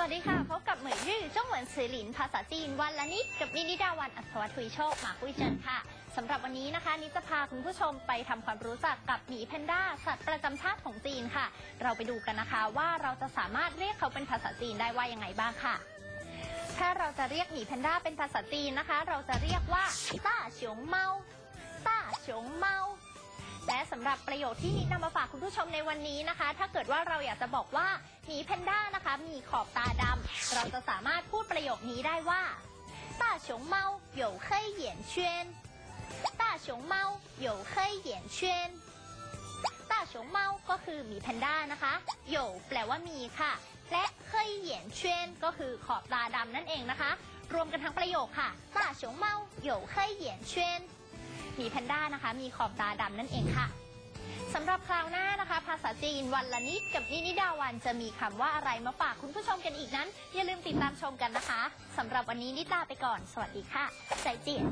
สวัสดีค่ะ พบกับเหมยรื่อจ้องเหวินซือหลินภาษาจีนวันละนิดกับนินิดาวันอัศวทุยโชคมาคุยเจินค่ะสำหรับวันนี้นะคะนิจะพาคุณผู้ชมไปทำความรู้จักกับหมีแพนด้าสัตว์ประจำชาติของจีนค่ะ เราไปดูกันนะคะว่าเราจะสามารถเรียกเขาเป็นภาษาจีนได้ว่ายังไงบ้างค่ะ ถ้าเราจะเรียกหมีแพนด้าเป็นภาษาจีนนะคะ เราจะเรียกว่าต้าเฉียงเมาต้าเฉียงเมาำหรับประโยคที่นิดนำมาฝากคุณผู้ชมในวันนี้นะคะ ถ้าเกิดว่าเราอยากจะบอกว่าหมีแพนด้านะคะ มีขอบตาดำเราจะสามารถพูดประโยคนี้ได้ว่า大熊猫有黑眼圈大熊猫有黑眼圈大熊猫ก็คือหมีแพนด้านะคะโยแปลว่ามีค่ะ และเคยเหยียนเชนก็คือขอบตาดำนั่นเองนะคะ รวมกันทั้งประโยคค่ะ大熊猫有黑眼圈หมีแพนด้านะคะ มีขอบตาดำนั่นเองค่ะ สำหรับคราวหน้านะคะ ภาษาจีนวันละนิดกับนินิดาวันจะมีคำว่าอะไรมาฝากคุณผู้ชมกันอีกนั้น อย่าลืมติดตามชมกันนะคะสำหรับวันนี้นิดาไปก่อน สวัสดีค่ะใจเจียน